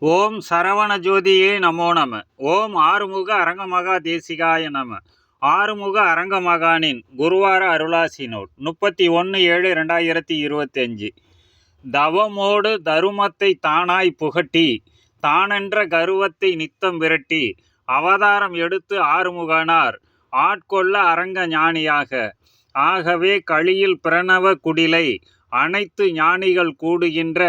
ஓம் சரவண ஜோதியே நமோ நம. ஓம் ஆறுமுக அரங்கமகா தேசிகாய நம. ஆறுமுக அரங்கமகானின் குருவார அருளாசி நோட் முப்பத்தி ஒன்று ஏழு ரெண்டாயிரத்தி இருபத்தஞ்சு தவமோடு தருமத்தை தானாய் புகட்டி தானென்ற கருவத்தை நித்தம் விரட்டி அவதாரம் எடுத்து ஆறுமுகனார். ஆட்கொள்ள அரங்க ஞானியாக. ஆகவே களியில் பிரணவ குடிலை அனைத்து ஞானிகள் கூடுகின்ற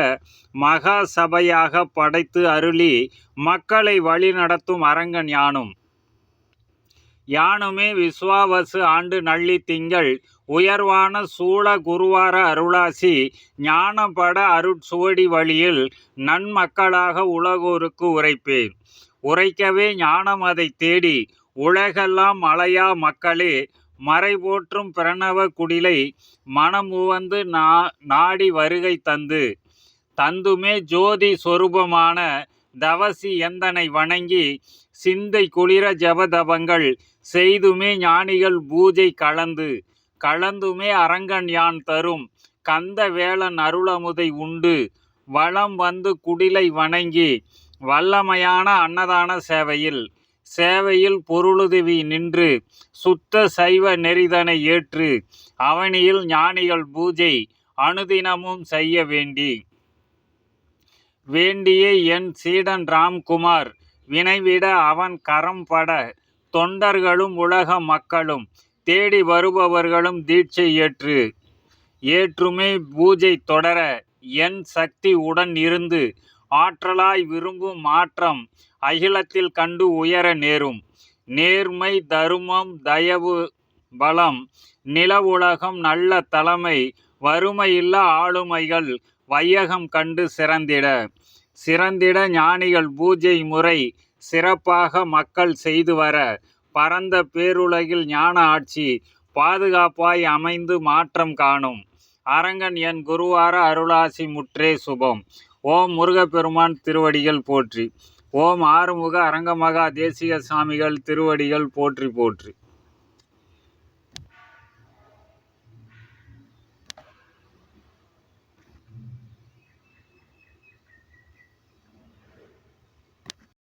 மகா சபையாக படைத்து அருளி மக்களை வழிநடத்தும் அரங்கன் யானும். யானுமே விஸ்வாவசு ஆண்டு நள்ளி திங்கள் உயர்வான சூழ குருவார அருளாசி ஞானப்பட அருட்சுவடி வழியில் நன்மக்களாக உலகோருக்கு உரைப்பேன். உரைக்கவே ஞானம் அதை தேடி உலகெல்லாம் மலையா மக்களே மறைபோற்றும் பிரணவ குடிலை மனமுவந்து நா நாடி வருகை தந்து. தந்துமே ஜோதி சொரூபமான தவசி எந்தனை வணங்கி சிந்தை குளிர ஜபதபங்கள் செய்துமே ஞானிகள் பூஜை கலந்து. கலந்துமே அரங்கன் யான் தரும் கந்த வேளன் அருளமுதை உண்டு. வளம் வந்து குடிலை வணங்கி வல்லமையான அன்னதான சேவையில் சேவையில் பொருளுதவி நின்று சுத்த சைவ நெறிதனை ஏற்று அவனியில் ஞானிகள் பூஜை அனுதினமும் செய்ய வேண்டி. வேண்டிய என் சீடன் ராம்குமார் வினைவிட அவன் கரம் பட தொண்டர்களும் உலக மக்களும் தேடி வருபவர்களும் தீட்சை ஏற்று. ஏற்றுமே பூஜை தொடர என் சக்தி உடன் இருந்து ஆற்றலாய் விரும்பும் மாற்றம் அகிலத்தில் கண்டு உயர நேரும். நேர்மை தருமம் தயவு பலம் நில உலகம் நல்ல தலைமை வறுமையில்லா ஆளுமைகள் வையகம் கண்டு சிறந்திட. சிறந்திட ஞானிகள் பூஜை முறை சிறப்பாக மக்கள் செய்து வர. பரந்த பேருலகில் ஞான ஆட்சி பாதுகாப்பாய் அமைந்து மாற்றம் காணும். அரங்கன் என் குருவார அருளாசி முற்றே சுபம். ஓம் முருகப்பெருமான் திருவடிகள் போற்றி. ஓம் ஆறுமுக அரங்கமகா தேசிக சாமிகள் திருவடிகள் போற்றி போற்றி.